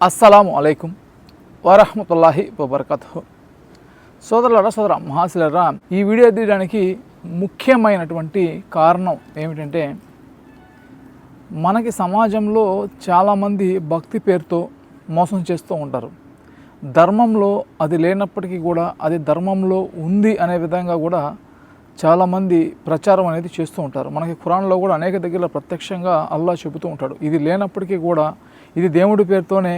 అస్సలం అలైకుం వరహమతుల్లాహి వబర్కతు సోదరులరా సోదర మహాశిలరా ఈ వీడియో తీయడానికి ముఖ్యమైనటువంటి కారణం ఏమిటంటే మనకి సమాజంలో చాలామంది భక్తి పేరుతో మోసం చేస్తూ ఉంటారు. ధర్మంలో అది లేనప్పటికీ కూడా అది ధర్మంలో ఉంది అనే విధంగా కూడా చాలామంది ప్రచారం అనేది చేస్తూ ఉంటారు. మనకి ఖురాన్లో కూడా అనేక దగ్గర ప్రత్యక్షంగా అల్లా చెబుతూ ఉంటాడు. ఇది లేనప్పటికీ కూడా ఇది దేవుడి పేరుతోనే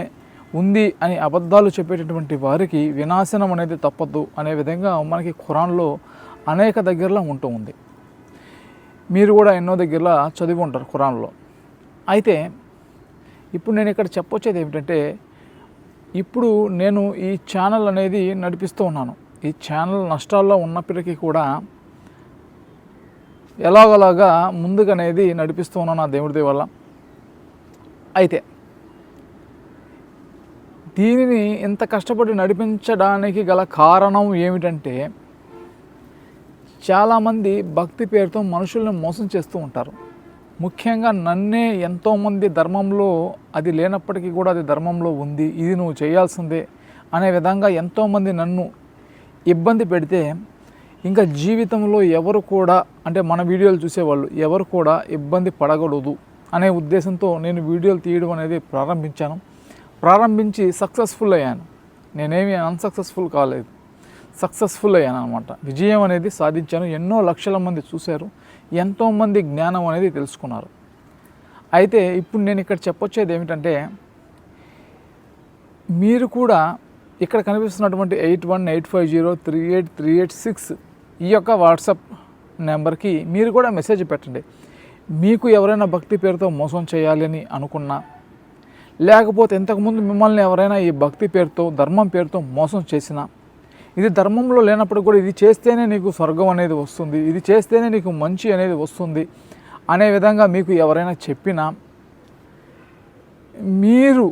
ఉంది అని అబద్ధాలు చెప్పేటటువంటి వారికి వినాశనం అనేది తప్పదు అనే విధంగా మనకి ఖురాన్లో అనేక దగ్గరలో ఉంటూ ఉంది. మీరు కూడా ఎన్నో దగ్గరలో చదివి ఉంటారు ఖురాన్లో. అయితే ఇప్పుడు నేను ఇక్కడ చెప్పొచ్చేది ఏమిటంటే ఇప్పుడు నేను ఈ ఛానల్ అనేది నడిపిస్తూ ఉన్నాను. ఈ ఛానల్ నష్టాల్లో ఉన్నప్పటికీ కూడా ఎలాగోలాగా ముందుకనేది నడిపిస్తూ ఉన్నాను నా దేవుడి వల్ల అయితే దీనిని ఇంత కష్టపడి నడిపించడానికి గల కారణం ఏమిటంటే చాలామంది భక్తి పేరుతో మనుషుల్ని మోసం చేస్తూ ఉంటారు. ముఖ్యంగా నన్నే ఎంతోమంది ధర్మంలో అది లేనప్పటికీ కూడా అది ధర్మంలో ఉంది ఇది నువ్వు చేయాల్సిందే అనే విధంగా ఎంతోమంది నన్ను ఇబ్బంది పెడితే ఇంకా జీవితంలో ఎవరు కూడా అంటే మన వీడియోలు చూసేవాళ్ళు ఎవరు కూడా ఇబ్బంది పడకూడదు అనే ఉద్దేశంతో నేను వీడియోలు తీయడం అనేది ప్రారంభించాను. ప్రారంభించి సక్సెస్ఫుల్ అయ్యాను. నేనేమి అన్సక్సెస్ఫుల్ కాలేదు. సక్సెస్ఫుల్ అయ్యాను అనమాట విజయం అనేది సాధించాను. ఎన్నో లక్షల మంది చూశారు. ఎంతోమంది జ్ఞానం అనేది తెలుసుకున్నారు. అయితే ఇప్పుడు నేను ఇక్కడ చెప్పొచ్చేది ఏమిటంటే మీరు కూడా ఇక్కడ కనిపిస్తున్నటువంటి eight one eight five zero three eight three eight six ఈ యొక్క వాట్సాప్ నెంబర్కి మీరు కూడా మెసేజ్ పెట్టండి. మీకు ఎవరైనా భక్తి పేరుతో మోసం చేయాలి అని అనుకున్నా లేకపోతే ఇంతకుముందు మిమ్మల్ని ఎవరైనా ఈ భక్తి పేరుతో ధర్మం పేరుతో మోసం చేసినా ఇది ధర్మంలో లేనప్పుడు కూడా ఇది చేస్తేనే నీకు స్వర్గం అనేది వస్తుంది ఇది చేస్తేనే నీకు మంచి అనేది వస్తుంది అనే విధంగా మీకు ఎవరైనా చెప్పినా మీరు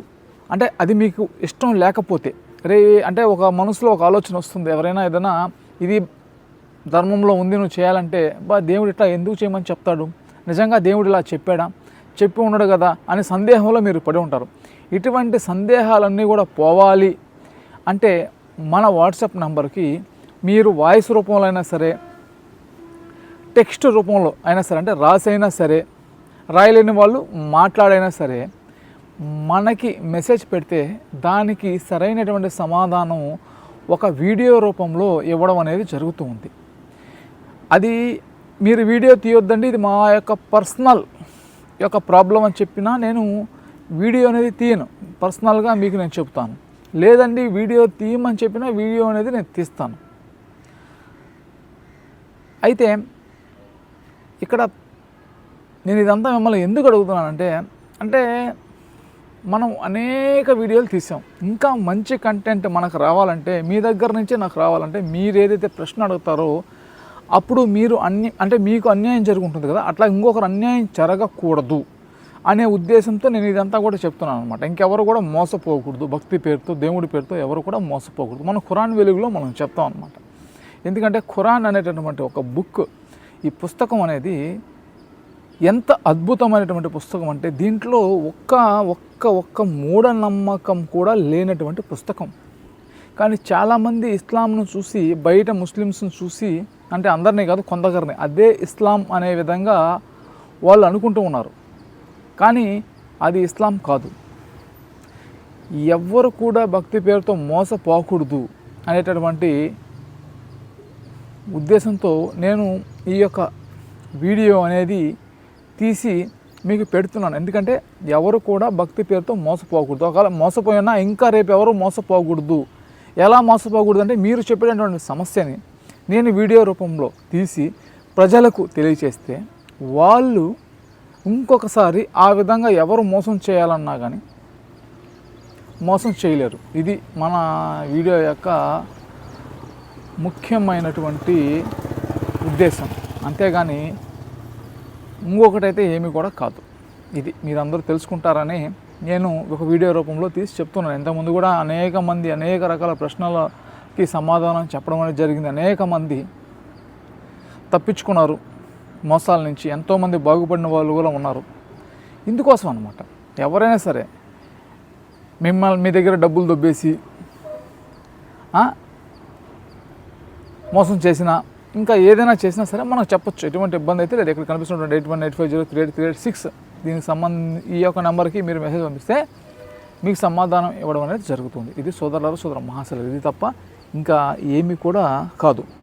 అంటే అది మీకు ఇష్టం లేకపోతే రే అంటే ఒక మనసులో ఒక ఆలోచన వస్తుంది ఎవరైనా ఏదైనా ఇది ధర్మంలో ఉంది నువ్వు చేయాలంటే బా దేవుడు ఇట్లా ఎందుకు చేయమని చెప్తాడు? నిజంగా దేవుడు ఇలా చెప్పాడా? చెప్పి ఉండడు కదా అనే సందేహంలో మీరు పడి ఉంటారు. ఇటువంటి సందేహాలన్నీ కూడా పోవాలి. అంటే మన వాట్సాప్ నంబర్కి మీరు వాయిస్ రూపంలో అయినా సరే టెక్స్ట్ రూపంలో అయినా సరే అంటే రాసైనా సరే రాయలేని వాళ్ళు మాట్లాడైనా సరే మనకి మెసేజ్ పెడితే దానికి సరైనటువంటి సమాధానం ఒక వీడియో రూపంలో ఇవ్వడం అనేది జరుగుతూ ఉంది. అది మీరు వీడియో తీయొద్దండి ఇది మా యొక్క పర్సనల్ యొక్క ప్రాబ్లం అని చెప్పినా నేను వీడియో అనేది తీయను. పర్సనల్గా మీకు నేను చెప్తాను. లేదండి వీడియో తీయమని చెప్పినా వీడియో అనేది నేను తీస్తాను. అయితే ఇక్కడ నేను ఇదంతా మిమ్మల్ని ఎందుకు అడుగుతున్నానంటే అంటే మనం అనేక వీడియోలు తీసాం. ఇంకా మంచి కంటెంట్ మనకు రావాలంటే మీ దగ్గర నుంచే నాకు రావాలంటే మీరు ఏదైతే ప్రశ్న అడుగుతారో అప్పుడు మీరు అన్ని అంటే మీకు అన్యాయం జరుగుతుంది కదా అట్లా ఇంకొకరు అన్యాయం జరగకూడదు. అనే ఉద్దేశంతో నేను ఇదంతా కూడా చెప్తున్నాను అనమాట ఇంకెవరు కూడా మోసపోకూడదు. భక్తి పేరుతో దేవుడి పేరుతో ఎవరు కూడా మోసపోకూడదు. మనం ఖురాన్ వెలుగులో మనం చెప్తాం అనమాట ఎందుకంటే ఖురాన్ అనేటటువంటి ఒక బుక్ ఈ పుస్తకం అనేది ఎంత అద్భుతమైనటువంటి పుస్తకం అంటే దీంట్లో ఒక్క ఒక్క ఒక్క మూఢనమ్మకం కూడా లేనటువంటి పుస్తకం. కానీ చాలామంది ఇస్లాంను చూసి బయట ముస్లిమ్స్ని చూసి అంటే అందరినీ కాదు కొందరిని అదే ఇస్లాం అనే విధంగా వాళ్ళు అనుకుంటూ ఉన్నారు. కానీ అది ఇస్లాం కాదు. ఎవ్వరు కూడా భక్తి పేరుతో మోసపోకూడదు అనేటటువంటి ఉద్దేశంతో నేను ఈ యొక్క వీడియో అనేది తీసి మీకు పెడుతున్నాను. ఎందుకంటే ఎవరు కూడా భక్తి పేరుతో మోసపోకూడదు. ఒకవేళ మోసపోయినా ఇంకా రేపు ఎవరు మోసపోకూడదు. ఎలా మోసపోకూడదు అంటే మీరు చెప్పేటటువంటి సమస్యని నేను వీడియో రూపంలో తీసి ప్రజలకు తెలియచేస్తే వాళ్ళు ఇంకొకసారి ఆ విధంగా ఎవరు మోసం చేయాలన్నా కానీ మోసం చేయలేరు. ఇది మన వీడియో యొక్క ముఖ్యమైనటువంటి ఉద్దేశం. అంతేగాని ఇంకొకటైతే ఏమీ కూడా కాదు. ఇది మీరందరూ తెలుసుకుంటారని నేను ఒక వీడియో రూపంలో తీసి చెప్తున్నాను. ఇంతకుముందు కూడా అనేక మంది అనేక రకాల ప్రశ్నలకి సమాధానం చెప్పడం అనేది జరిగింది. అనేక మంది తప్పించుకున్నారు. మోసాల నుంచి ఎంతోమంది బాగుపడిన వాళ్ళు కూడా ఉన్నారు. ఇందుకోసం అనమాట ఎవరైనా సరే మిమ్మల్ని మీ దగ్గర డబ్బులు దొబ్బేసి మోసం చేసినా ఇంకా ఏదైనా చేసినా సరే మనకు చెప్పొచ్చు. ఎటువంటి ఇబ్బంది అయితే లేదు. ఇక్కడ కనిపిస్తున్నటువంటి eight one eight five zero three eight three eight six దీనికి సంబంధించి ఈ యొక్క నెంబర్కి మీరు మెసేజ్ పంపిస్తే మీకు సమాధానం ఇవ్వడం అనేది జరుగుతుంది. ఇది సోదరులారు సోదర మహాశలు. ఇది తప్ప ఇంకా ఏమీ కూడా కాదు.